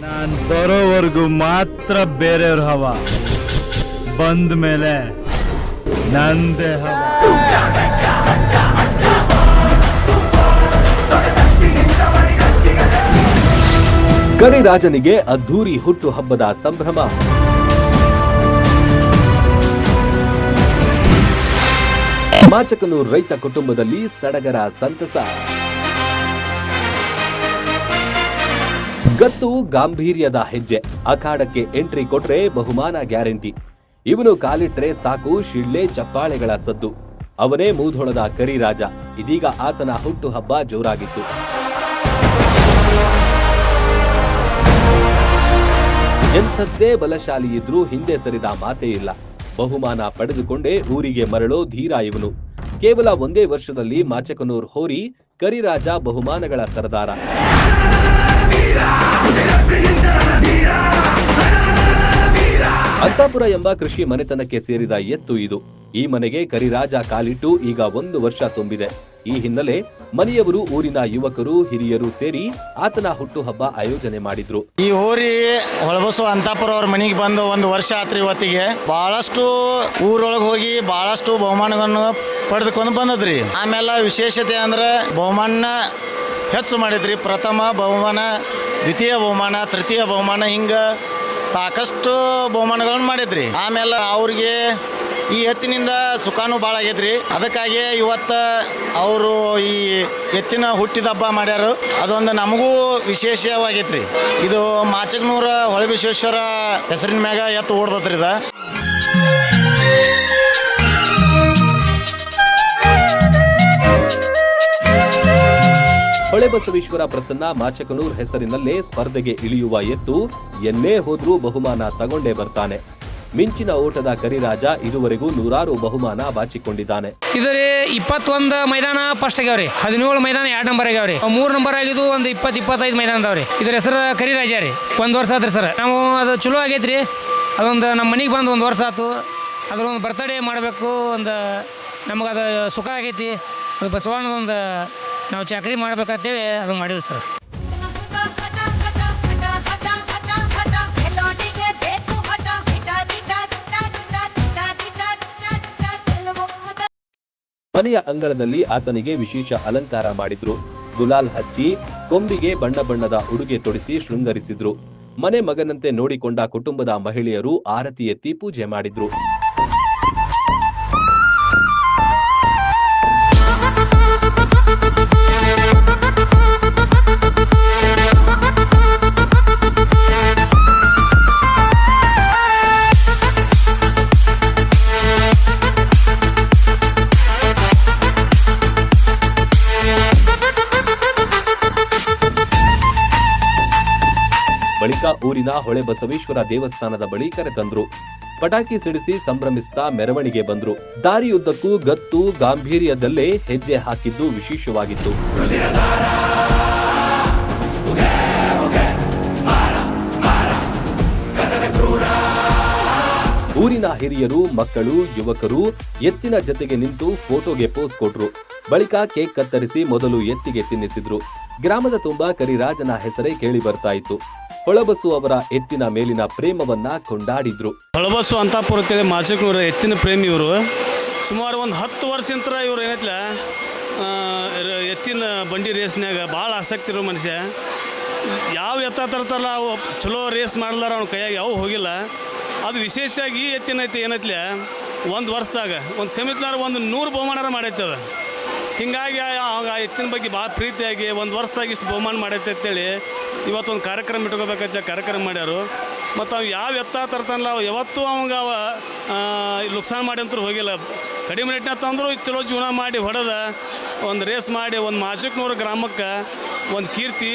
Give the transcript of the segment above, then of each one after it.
ನಾನ್ ಬರೋವರೆಗೂ ಮಾತ್ರ ಬೇರೆಯವ್ರ ಹವ. ಬಂದ ಮೇಲೆ ನಂದೇ ಹವ. ಕರಿರಾಜನಿಗೆ ಅದ್ಧೂರಿ ಹುಟ್ಟು ಹಬ್ಬದ ಸಂಭ್ರಮ. ಮಾಚಕನೂರ್ ರೈತ ಕುಟುಂಬದಲ್ಲಿ ಸಡಗರ ಸಂತಸ. ಗತ್ತು ಗಾಂಭೀರ್ಯದ ಹೆಜ್ಜೆ. ಅಖಾಡಕ್ಕೆ ಎಂಟ್ರಿ ಕೊಟ್ರೆ ಬಹುಮಾನ ಗ್ಯಾರಂಟಿ. ಇವನು ಕಾಲಿಟ್ರೆ ಸಾಕು ಶಿಳ್ಳೆ ಚಪ್ಪಾಳೆಗಳ ಸದ್ದು. ಅವನೇ ಮೂಧೋಳದ ಕರಿರಾಜ. ಇದೀಗ ಆತನ ಹುಟ್ಟು ಹಬ್ಬ ಜೋರಾಗಿತ್ತು. ಎಂಥದ್ದೇ ಬಲಶಾಲಿ ಇದ್ರೂ ಹಿಂದೆ ಸರಿದ ಮಾತೇ ಇಲ್ಲ. ಬಹುಮಾನ ಪಡೆದುಕೊಂಡೇ ಊರಿಗೆ ಮರಳೋ ಧೀರ ಇವನು. ಕೇವಲ ಒಂದೇ ವರ್ಷದಲ್ಲಿ ಮಾಚಕನೂರ್ ಹೋರಿ ಕರಿರಾಜ ಬಹುಮಾನಗಳ ಸರದಾರ. ಅಂತಾಪುರ ಎಂಬ ಕೃಷಿ ಮನೆತನಕ್ಕೆ ಸೇರಿದ ಎತ್ತು ಇದು. ಈ ಮನೆಗೆ ಕರಿರಾಜ ಕಾಲಿಟ್ಟು ಈಗ ಒಂದು ವರ್ಷ ತುಂಬಿದೆ. ಈ ಹಿನ್ನೆಲೆ ಮನೆಯವರು ಊರಿನ ಯುವಕರು, ಹಿರಿಯರು ಸೇರಿ ಆತನ ಹುಟ್ಟುಹಬ್ಬ ಆಯೋಜನೆ ಮಾಡಿದ್ರು. ಈ ಊರಿ ಹೊಳಬಸು ಅಂತಾಪುರ ಅವ್ರ ಮನೆಗೆ ಬಂದು ಒಂದು ವರ್ಷ ಆತ್ರಿ ಇವತ್ತಿಗೆ. ಬಹಳಷ್ಟು ಊರೊಳಗೆ ಹೋಗಿ ಬಹಳಷ್ಟು ಬಹುಮಾನಗಳನ್ನು ಪಡೆದುಕೊಂಡು ಬಂದದ್ರಿ. ಆಮೇಲೆ ವಿಶೇಷತೆ ಅಂದ್ರೆ ಬಹುಮಾನ ಹೆಚ್ಚು ಮಾಡಿದ್ರಿ. ಪ್ರಥಮ ಬಹುಮಾನ ದ್ವಿತೀಯ ಬಹುಮಾನ, ತೃತೀಯ ಬಹುಮಾನ, ಹಿಂಗೆ ಸಾಕಷ್ಟು ಬಹುಮಾನಗಳನ್ನು ಮಾಡಿದ್ರಿ. ಆಮೇಲೆ ಅವ್ರಿಗೆ ಈ ಎತ್ತಿನಿಂದ ಸುಖಾನು ಭಾಳ ಆಗೈತ್ರಿ ಅದಕ್ಕಾಗಿ ಇವತ್ತು ಅವರು ಈ ಎತ್ತಿನ ಹುಟ್ಟಿದ ಹಬ್ಬ ಮಾಡ್ಯಾರ. ಅದೊಂದು ನಮಗೂ ವಿಶೇಷವಾಗೈತ್ರಿ. ಇದು ಮಾಚಕನೂರ ಹೊಳೆಬಸವೇಶ್ವರ ಹೆಸರಿನ ಮ್ಯಾಗ ಎತ್ತು ಓಡ್ದತ್ರಿ ಇದು. ಹೊಳೆಬಸವೇಶ್ವರ ಪ್ರಸನ್ನ ಮಾಚಕನೂರ್ ಹೆಸರಿನಲ್ಲೇ ಸ್ಪರ್ಧೆಗೆ ಇಳಿಯುವ ಎತ್ತು ಎಲ್ಲೇ ಹೋದ್ರೂ ಬಹುಮಾನ ತಗೊಂಡೇ ಬರ್ತಾನೆ. ಮಿಂಚಿನ ಓಟದ ಕರಿರಾಜ ಇದುವರೆಗೂ ನೂರಾರು ಬಹುಮಾನ ಬಾಚಿಕೊಂಡಿದ್ದಾನೆ. ಇದರ ಇಪ್ಪತ್ತೊಂದು ಮೈದಾನ ಫಸ್ಟ್ ಆಗ್ಯಾವ್ರಿ ಹದಿನೇಳು ಮೈದಾನ ಎರಡು ನಂಬರ್ ಆಗ್ಯಾವ್ರಿ ಮೂರು ನಂಬರ್ ಆಗಿದ್ದು ಒಂದು ಇಪ್ಪತ್ ಇಪ್ಪತ್ತೈದು ಮೈದಾನ ಅದಾವ್ರಿ ಇದ್ರ ಹೆಸರು ಕರಿರಾಜ ರೀ ಒಂದು ವರ್ಷ ಆದ್ರಿ ಸರ್. ನಾವು ಅದು ಚಲೋ ಆಗೈತ್ರಿ. ಅದೊಂದು ನಮ್ಮ ಮನೆಗೆ ಬಂದು ಒಂದು ವರ್ಷ ಆತು. ಅದ್ರೊಂದು ಬರ್ತಡೇ ಮಾಡಬೇಕು, ಒಂದು ನಮಗದು ಸುಖ ಆಗೈತಿ. ಬಸವಣ್ಣದೊಂದು ನಾವು ಚಾಕರಿ ಮಾಡ್ಬೇಕಂತೇಳಿ ಅದು ಮಾಡಿದ್ವಿ ಸರ್. ಮನೆಯ ಅಂಗಳದಲ್ಲಿ ಆತನಿಗೆ ವಿಶೇಷ ಅಲಂಕಾರ ಮಾಡಿದ್ರು. ಗುಲಾಲ್ ಹಚ್ಚಿ ಕೊಂಬಿಗೆ ಬಣ್ಣ ಬಣ್ಣದ ಉಡುಗೆ ತೊಡಿಸಿ ಶೃಂಗರಿಸಿದ್ರು. ಮನೆ ಮಗನಂತೆ ನೋಡಿಕೊಂಡ ಕುಟುಂಬದ ಮಹಿಳೆಯರು ಆರತಿ ಎತ್ತಿ ಪೂಜೆ ಮಾಡಿದ್ರು. ಊರಿನ ಹೊಳೆ ಬಸವೇಶ್ವರ ದೇವಸ್ಥಾನದ ಬಳಿ ಕರೆತಂದ್ರು ಪಟಾಕಿ ಸಿಡಿಸಿ ಸಂಭ್ರಮಿಸುತ್ತಾ ಮೆರವಣಿಗೆ ಬಂದ್ರು. ದಾರಿಯುದ್ದಕ್ಕೂ ಗತ್ತು ಗಾಂಭೀರ್ಯದಲ್ಲೇ ಹೆಜ್ಜೆ ಹಾಕಿದ್ದು ವಿಶೇಷವಾಗಿತ್ತು. ಊರಿನ ಹಿರಿಯರು, ಮಕ್ಕಳು, ಯುವಕರು ಎತ್ತಿನ ಜತೆಗೆ ನಿಂತು ಫೋಟೋಗೆ ಪೋಸ್ ಕೊಟ್ರು. ಬಳಿಕ ಕೇಕ್ ಕತ್ತರಿಸಿ ಮೊದಲು ಎತ್ತಿಗೆ ತಿನ್ನಿಸಿದ್ರು. ಗ್ರಾಮದ ತುಂಬಾ ಕರಿರಾಜನ ಹೆಸರೇ ಕೇಳಿ ಬರ್ತಾ ಇತ್ತು. ಹೊಳಬಸು ಅವರ ಎತ್ತಿನ ಮೇಲಿನ ಪ್ರೇಮವನ್ನ ಕೊಂಡಾಡಿದ್ರು. ಹೊಳಬಸು ಅಂತಾಪುರಕ್ಕೆ ಮಾಚಕನೂರ ಎತ್ತಿನ ಪ್ರೇಮಿ ಇವರು. ಸುಮಾರು ಒಂದು ಹತ್ತು ವರ್ಷಂತರ ಇವ್ರು ಏನೈತ್ಲ? ಎತ್ತಿನ ಬಂಡಿ ರೇಸ್ನಾಗ ಭಾಳ ಆಸಕ್ತಿ ಇರೋ ಮನುಷ್ಯ. ಯಾವ ಎತ್ತ ತರ್ತಾರಲ್ಲ, ಅವು ಚಲೋ ರೇಸ್ ಮಾಡ್ಲಾರ ಅವ್ನ ಕೈಯಾಗ ಯಾವ ಹೋಗಿಲ್ಲ. ಅದು ವಿಶೇಷವಾಗಿ ಈ ಎತ್ತಿನ ಐತಿ ಏನೈತ್ಲ? ಒಂದು ವರ್ಷದಾಗ, ಒಂದು ಕಮಿತ್ಲಾರ ಒಂದು ನೂರು ಬಹುಮಾನಾರ ಮಾಡೈತೆ ಹಿಂಗಾಗಿ ಆ ಎತ್ತಿನ ಬಗ್ಗೆ ಭಾಳ ಪ್ರೀತಿಯಾಗಿ ಒಂದು ವರ್ಷದಾಗ ಇಷ್ಟು ಬಹುಮಾನ ಮಾಡೈತೆ ಅಂತೇಳಿ ಇವತ್ತೊಂದು ಕಾರ್ಯಕ್ರಮ ಇಟ್ಕೋಬೇಕಂತ ಕಾರ್ಯಕ್ರಮ ಮಾಡ್ಯಾರು. ಮತ್ತು ಅವು ಯಾವ ಎತ್ತ ತರ್ತಾನಲ್ಲ, ಅವು ಯಾವತ್ತೂ ಅವಂಗ ಅವ ನುಕ್ಸಾನ್ ಮಾಡಿ ಅಂತೂ ಹೋಗಿಲ್ಲ. ಕಡಿಮೆ ರೇಟ್ನ ತಂದರೂ ಚಲೋ ಜೀವನ ಮಾಡಿ ಹೊಡೆದ. ಒಂದು ರೇಸ್ ಮಾಡಿ, ಒಂದು ಮಾಚಕ್ನೂರು ಗ್ರಾಮಕ್ಕೆ ಒಂದು ಕೀರ್ತಿ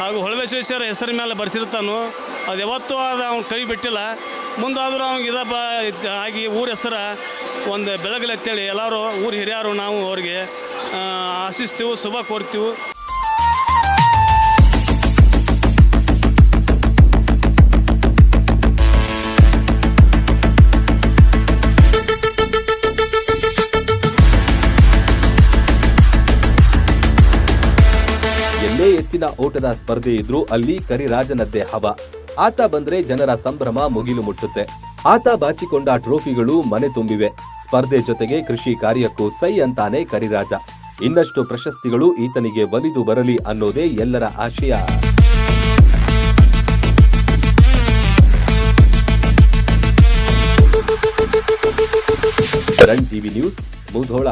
ಹಾಗೂ ಹೊಳವೇಶ್ವೇಶ್ವರ ಹೆಸರು ಮೇಲೆ ಬರ್ಸಿರ್ತಾನು. ಅದು ಯಾವತ್ತೂ ಅದು ಅವ್ನು ಕೈ ಬಿಟ್ಟಿಲ್ಲ. ಮುಂದಾದರೂ ಅವ್ನಿಗೆ ಇದಪ್ಪ, ಆಗಿ ಊರ ಹೆಸರು ಒಂದು ಬೆಳಗಲಿ ಅಂತೇಳಿ ಎಲ್ಲರೂ, ಊರು ಹಿರಿಯರು, ನಾವು ಅವ್ರಿಗೆ ಆಶಿಸ್ತೀವಿ, ಶುಭ ಕೋರ್ತೀವಿ? ಎಲ್ಲೇ ಎತ್ತಿನ ಓಟದ ಸ್ಪರ್ಧೆ ಇದ್ರೂ ಅಲ್ಲಿ ಕರಿರಾಜನದ್ದೇ ಹವ. ಆತ ಬಂದ್ರೆ ಜನರ ಸಂಭ್ರಮ ಮುಗಿಲು ಮುಟ್ಟುತ್ತೆ. ಆತ ಬಾಚಿಕೊಂಡ ಟ್ರೋಫಿಗಳು ಮನೆ ತುಂಬಿವೆ. ಸ್ಪರ್ಧೆ ಜೊತೆಗೆ ಕೃಷಿ ಕಾರ್ಯಕ್ಕೂ ಸೈ ಅಂತಾನೆ ಕರಿರಾಜ. ಇನ್ನಷ್ಟು ಪ್ರಶಸ್ತಿಗಳು ಈತನಿಗೆ ಒಲಿದು ಬರಲಿ ಅನ್ನೋದೇ ಎಲ್ಲರ ಆಶಯ. Run TV news Mudhol.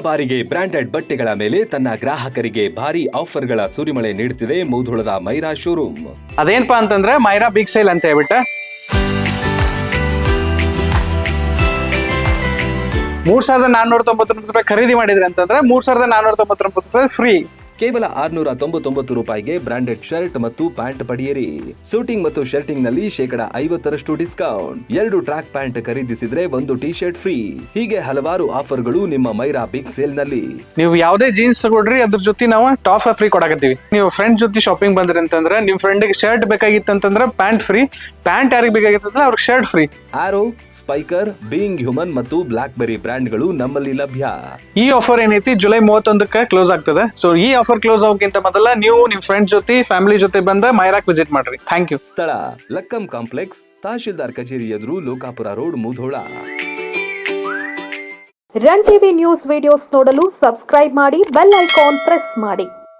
ಬಾರಿಗೆ ಬ್ರಾಂಡೆಡ್ ಬಟ್ಟೆಗಳ ಮೇಲೆ ತನ್ನ ಗ್ರಾಹಕರಿಗೆ ಭಾರಿ ಆಫರ್ಗಳ ಸುರಿಮಳೆ ನೀಡುತ್ತಿದೆ ಮೌಧುಳದ ಮೈರಾ ಶೋರೂಮ್. ಅದೇನಪ್ಪಾ ಅಂತಂದ್ರೆ ಮೈರಾ ಬಿಗ್ ಸೇಲ್ ಅಂತ ಹೇಳ್ಬಿಟ್ಟ. ಮೂರ್ ಸಾವಿರದ ನಾನ್ನೂರ ತೊಂಬತ್ತೊಂಬತ್ತು ರೂಪಾಯಿ ಖರೀದಿ ಮಾಡಿದ್ರೆ ಅಂತಂದ್ರೆ ಮೂರ್ ಸಾವಿರದ ನಾನ್ನೂರ ತೊಂಬತ್ತೊಂಬತ್ತು ರೂಪಾಯಿ ಫ್ರೀ ಕೇವಲ ಆರ್ನೂರ ತೊಂಬತ್ತೊಂಬತ್ತು ರೂಪಾಯಿಗೆ ಬ್ರಾಂಡೆಡ್ ಶರ್ಟ್ ಮತ್ತು ಪ್ಯಾಂಟ್ ಪಡೆಯಿರಿ. ಸೂಟಿಂಗ್ ಮತ್ತು ಶರ್ಟಿಂಗ್ನಲ್ಲಿ ಶೇಕಡ ಐವತ್ತರಷ್ಟು ಡಿಸ್ಕೌಂಟ್. ಎರಡು ಟ್ರ್ಯಾಕ್ ಪ್ಯಾಂಟ್ ಖರೀದಿಸಿದ್ರೆ ಒಂದು ಟಿ ಶರ್ಟ್ ಫ್ರೀ. ಹೀಗೆ ಹಲವಾರು ಆಫರ್ಗಳು ನಿಮ್ಮ ಮೈರಾ ಬಿಗ್ ಸೇಲ್ನಲ್ಲಿ ನೀವು ಯಾವುದೇ ಜೀನ್ಸ್ ತಗೊಡ್ರಿ ಅದ್ರ ಜೊತೆ ನಾವು ಟಾಪ್ ಫ್ರೀ ಕೊಡಕತ್ತೀವಿ. ನೀವು ಫ್ರೆಂಡ್ ಜೊತೆ ಶಾಪಿಂಗ್ ಬಂದ್ರಿ ಅಂತಂದ್ರೆ ನಿಮ್ ಫ್ರೆಂಡ್ಗೆ ಶರ್ಟ್ ಬೇಕಾಗಿತ್ತಂತಂದ್ರೆ ಪ್ಯಾಂಟ್ ಫ್ರೀ. ಪ್ಯಾಂಟ್ ಯಾರಿಗೆ ಬೇಕಾಗಿತ್ತಂದ್ರೆ ಅವ್ರಿಗೆ shirt free. Arrow Spykar being human ಮತ್ತು ಬ್ಲಾಕ್ ಬೆರಿ ಬ್ರ್ಯಾಂಡ್ಗಳು ನಮ್ಮಲ್ಲಿ ಲಭ್ಯ. ಈ ಆಫರ್ ಏನೈತಿ? ಜುಲೈ ಮೂವತ್ತೊಂದಕ್ಕೆ ಕ್ಲೋಸ್ ಆಗ್ತದೆ. ಸೊ ಈ ಆಫರ್ ಕ್ಲೋಸ್ ಆಗೋಕ್ಕಿಂತ ಮೊದಲ ನೀವು ನಿಮ್ ಫ್ರೆಂಡ್ ಜೊತೆ ಫ್ಯಾಮಿಲಿ ಜೊತೆ ಬಂದ ಮೈರಾಕ್ ವಿಸಿಟ್ ಮಾಡ್ರಿ. ಥ್ಯಾಂಕ್ ಯು ಸ್ಥಳ ಲಕ್ಕಂ ಕಾಂಪ್ಲೆಕ್ಸ್ ತಹಶೀಲ್ದಾರ್ ಕಚೇರಿ ಎದುರು Lokapur road Mudhol. Run TV news videos ನೋಡಲು ಸಬ್ಸ್ಕ್ರೈಬ್ ಮಾಡಿ ಬೆಲ್ ಐಕಾನ್ ಪ್ರೆಸ್ ಮಾಡಿ.